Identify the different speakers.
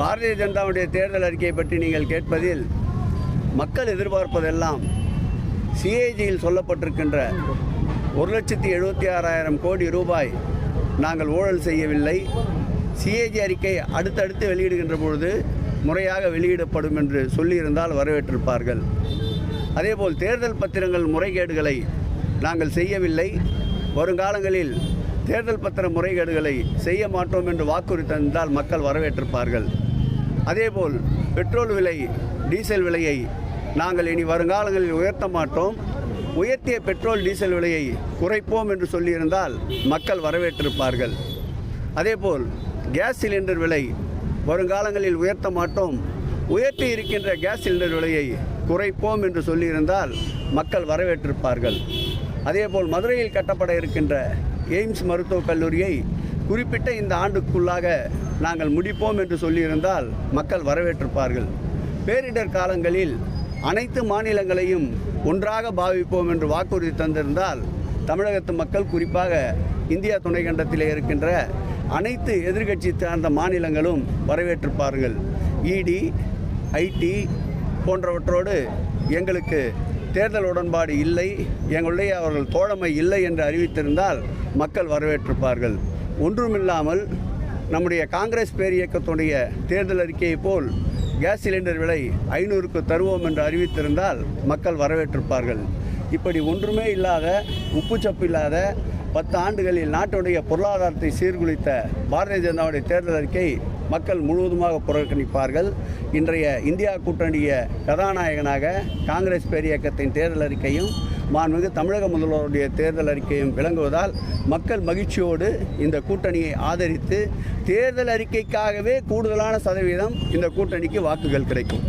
Speaker 1: பாரதிய ஜனதாவுடைய தேர்தல் அறிக்கையை பற்றி நீங்கள் கேட்பதில் மக்கள் எதிர்பார்ப்பதெல்லாம் சிஏஜியில் சொல்லப்பட்டிருக்கின்ற ஒரு லட்சத்தி எழுபத்தி ஆறாயிரம் கோடி ரூபாய் நாங்கள் ஊழல் செய்யவில்லை. சிஏஜி அறிக்கை அடுத்தடுத்து வெளியிடுகின்ற பொழுது முறையாக வெளியிடப்படும் என்று சொல்லியிருந்தால் வரவேற்றிருப்பார்கள். அதேபோல் தேர்தல் பத்திரங்கள் முறைகேடுகளை நாங்கள் செய்யவில்லை. வருங்காலங்களில் தேர்தல் பத்திர முறைகேடுகளை செய்ய மாட்டோம் என்று வாக்குறுதி தந்தால் மக்கள் வரவேற்றிருப்பார்கள். அதேபோல் பெட்ரோல் விலை டீசல் விலையை நாங்கள் இனி வருங்காலங்களில் உயர்த்த மாட்டோம். உயர்த்திய பெட்ரோல் டீசல் விலையை குறைப்போம் என்று சொல்லியிருந்தால் மக்கள் வரவேற்றிருப்பார்கள். அதேபோல் கேஸ் சிலிண்டர் விலை வருங்காலங்களில் உயர்த்த மாட்டோம். உயர்த்தி இருக்கின்ற கேஸ் சிலிண்டர் விலையை குறைப்போம் என்று சொல்லியிருந்தால் மக்கள் வரவேற்றிருப்பார்கள். அதேபோல் மதுரையில் கட்டப்பட இருக்கின்ற எய்ம்ஸ் மருத்துவக் கல்லூரியை குறிப்பிட்ட இந்த ஆண்டுக்குள்ளாக நாங்கள் முடிப்போம் என்று சொல்லியிருந்தால் மக்கள் வரவேற்றிருப்பார்கள். பேரிடர் காலங்களில் அனைத்து மாநிலங்களையும் ஒன்றாக பாவிப்போம் என்று வாக்குறுதி தந்திருந்தால் தமிழகத்து மக்கள் குறிப்பாக இந்தியா துணைக்கண்டத்தில் இருக்கின்ற அனைத்து எதிர்கட்சி சார்ந்த மாநிலங்களும் வரவேற்றிருப்பார்கள். இடி ஐடி போன்றவற்றோடு எங்களுக்கு தேர்தல் உடன்பாடு இல்லை எங்களுடைய அவர்கள் தோழமை இல்லை என்று அறிவித்திருந்தால் மக்கள் வரவேற்றிருப்பார்கள். ஒன்றுமில்லாமல் நம்முடைய காங்கிரஸ் பேரியக்கத்துடைய தேர்தல் அறிக்கையை போல் கேஸ் சிலிண்டர் விலை ஐநூறுக்கு தருவோம் என்று அறிவித்திருந்தால் மக்கள் வரவேற்றிருப்பார்கள். இப்படி ஒன்றுமே இல்லாத உப்புச்சப்பு இல்லாத பத்து ஆண்டுகளில் நாட்டுடைய பொருளாதாரத்தை சீர்குலைத்த பாரதிய ஜனதாவுடைய தேர்தல் அறிக்கை மக்கள் முழுவதுமாக புறக்கணிப்பார்கள். இன்றைய இந்தியா கூட்டணிய கதாநாயகனாக காங்கிரஸ் பேரியக்கத்தின் தேர்தல் அறிக்கையும் மாண்புமிகு தமிழக முதல்வருடைய தேர்தல் அறிக்கையும் விளங்குவதால் மக்கள் மகிழ்ச்சியோடு இந்த கூட்டணியை ஆதரித்து தேர்தல் அறிக்கைக்காகவே கூடுதலான சதவீதம் இந்த கூட்டணிக்கு வாக்குகள் கிடைக்கும்.